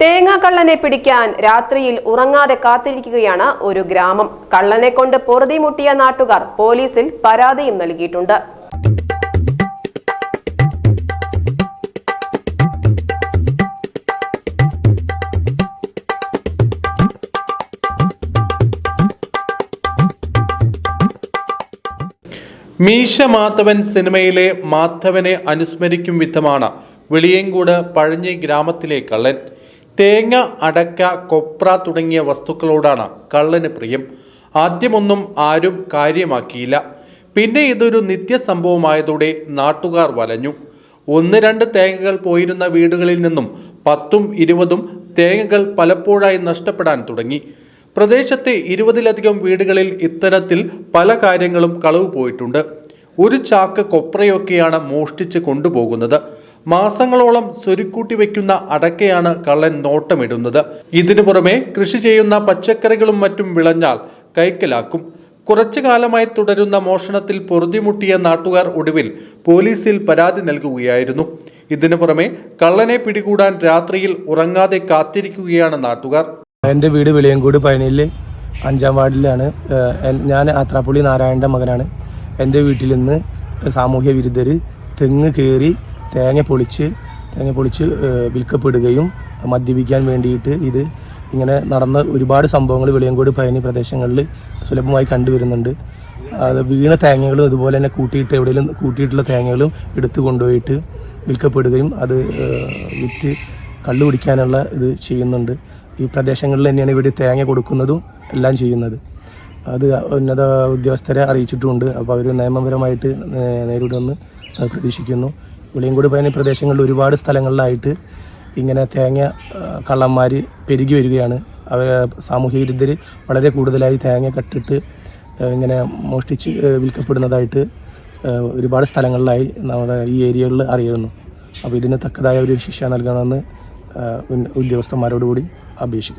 തേങ്ങാക്കള്ളനെ പിടിക്കാൻ രാത്രിയിൽ ഉറങ്ങാതെ കാത്തിരിക്കുകയാണ് ഒരു ഗ്രാമം. കള്ളനെ കൊണ്ട് പൊറുതിമുട്ടിയ നാട്ടുകാർ പോലീസിൽ പരാതിയും നൽകിയിട്ടുണ്ട്. മീശ മാധവൻ സിനിമയിലെ മാധവനെ അനുസ്മരിക്കും വിധമാണ് വെളിയങ്കോട് പഴഞ്ഞി ഗ്രാമത്തിലെ കള്ളൻ. തേങ്ങ അടക്ക കൊപ്ര തുടങ്ങിയ വസ്തുക്കളോടാണ് കള്ളന് പ്രിയം. ആദ്യമൊന്നും ആരും കാര്യമാക്കിയില്ല. പിന്നെ ഇതൊരു നിത്യസംഭവമായതോടെ നാട്ടുകാർ വലഞ്ഞു. ഒന്ന് രണ്ട് തേങ്ങകൾ പോയിരുന്ന വീടുകളിൽ നിന്നും പത്തും ഇരുപതും തേങ്ങകൾ പലപ്പോഴായി നഷ്ടപ്പെടാൻ തുടങ്ങി. പ്രദേശത്തെ ഇരുപതിലധികം വീടുകളിൽ ഇത്തരത്തിൽ പല കാര്യങ്ങളും കളവ് പോയിട്ടുണ്ട്. ഒരു ചാക്ക് കൊപ്രയൊക്കെയാണ് മോഷ്ടിച്ച് കൊണ്ടുപോകുന്നത്. മാസങ്ങളോളം സ്വരുക്കൂട്ടി വയ്ക്കുന്ന അടക്കയാണ് കള്ളൻ നോട്ടമിടുന്നത്. ഇതിനു പുറമെ കൃഷി ചെയ്യുന്ന പച്ചക്കറികളും മറ്റും വിളഞ്ഞാൽ കൈക്കലാക്കും. കുറച്ചു കാലമായി തുടരുന്ന മോഷണത്തിൽ പൊറുതിമുട്ടിയ നാട്ടുകാർ ഒടുവിൽ പോലീസിൽ പരാതി നൽകുകയായിരുന്നു. ഇതിനു പുറമെ കള്ളനെ പിടികൂടാൻ രാത്രിയിൽ ഉറങ്ങാതെ കാത്തിരിക്കുകയാണ് നാട്ടുകാർ. എന്റെ വീട് വെളിയങ്കോട് പഴനിയിൽ അഞ്ചാം വാർഡിലാണ്. ഞാൻ ആത്രാപ്പുള്ളി നാരായണന്റെ മകനാണ്. എന്റെ വീട്ടിൽ നിന്ന് സാമൂഹ്യ വിരുദ്ധർ തെങ്ങ് കയറി തേങ്ങ പൊളിച്ച് തേങ്ങ പൊളിച്ച് വിൽക്കപ്പെടുകയും മദ്യപിക്കാൻ വേണ്ടിയിട്ട് ഇത് ഇങ്ങനെ നടന്ന ഒരുപാട് സംഭവങ്ങൾ വെളിയങ്കോട് പയനി പ്രദേശങ്ങളിൽ സുലഭമായി കണ്ടുവരുന്നുണ്ട്. അത് വീണ തേങ്ങകളും അതുപോലെ തന്നെ കൂട്ടിയിട്ട് എവിടെയെങ്കിലും കൂട്ടിയിട്ടുള്ള തേങ്ങകളും എടുത്തു കൊണ്ടുപോയിട്ട് വിൽക്കപ്പെടുകയും അത് വിറ്റ് കള്ളു കുടിക്കാനുള്ള ഇത് ചെയ്യുന്നുണ്ട്. ഈ പ്രദേശങ്ങളിൽ തന്നെയാണ് ഇവിടെ തേങ്ങ കൊടുക്കുന്നതും എല്ലാം ചെയ്യുന്നത്. അത് ഉന്നത ഉദ്യോഗസ്ഥരെ അറിയിച്ചിട്ടുമുണ്ട് അപ്പോൾ അവർ നിയമപരമായിട്ട് നേരിടുമെന്ന് പ്രതീക്ഷിക്കുന്നു. വെളിയങ്കോട് പയനി പ്രദേശങ്ങളിൽ ഒരുപാട് സ്ഥലങ്ങളിലായിട്ട് ഇങ്ങനെ തേങ്ങ കള്ളന്മാർ പെരുകി വരികയാണ്. അവർ സാമൂഹ്യ വിരുദ്ധർ വളരെ കൂടുതലായി തേങ്ങ കട്ടിട്ട് ഇങ്ങനെ മോഷ്ടിച്ച് വിൽക്കപ്പെടുന്നതായിട്ട് ഒരുപാട് സ്ഥലങ്ങളിലായി നമ്മുടെ ഈ ഏരിയകളിൽ അറിയുന്നു. അപ്പോൾ ഇതിന് തക്കതായ ഒരു ശിക്ഷ നൽകണമെന്ന് ഉദ്യോഗസ്ഥന്മാരോടുകൂടി അപേക്ഷിക്കുന്നു.